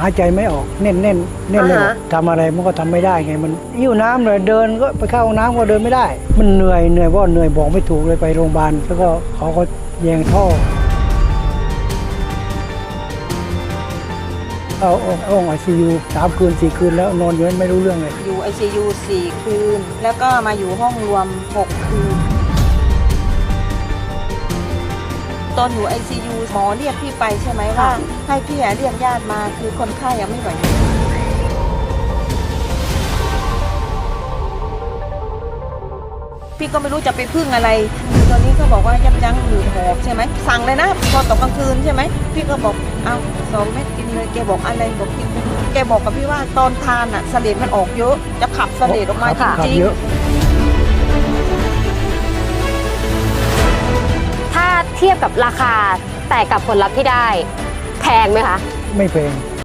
หายใจไม่ออกแน่นๆแน่นแน่นเลยอ่าฮะ ทำอะไรมันก็ทำไม่ได้ไงมันหิ้วน้ำเลยเดินก็ไปเข้าห้องน้ำก็เดินไม่ได้ มันเหนื่อยเหนื่อยเพราะเหนื่อยบอกไม่ถูกเลยไปโรงพยาบาลแล้วก็เขาก็แยงท่อเอาห้องไอซียูสามคืนสี่คืนแล้วนอนอยู่นั้นไม่รู้เรื่องเลย อยู่ ICU 4 คืน แล้วก็มาอยู่ห้องรวม 6 คืน ตอนอยู่ ICU หมอเรียกพี่ไปใช่ไหมว่า ให้พี่อะเรียกญาติมาคือคนไข้ยังไม่ไหวพี่ก็ไม่รู้จะไปพึ่งอะไร ตอนนี้ก็บอกว่ายับยั้งหืดหอบใช่ไหม สั่งเลยนะพอตกกลางคืนใช่ไหม พี่ก็บอก เอาสองเม็ดกินเลย แกบอกอะไรบอกกินไปแกบอกกับพี่ว่าตอนทานอะเสลดมันออกเยอะ จะขับเสลดออกมาจขับริงเเทียบกับราคาแต่กับผลลัพธ์ที่ได้แพงไหมคะ ไม่แพง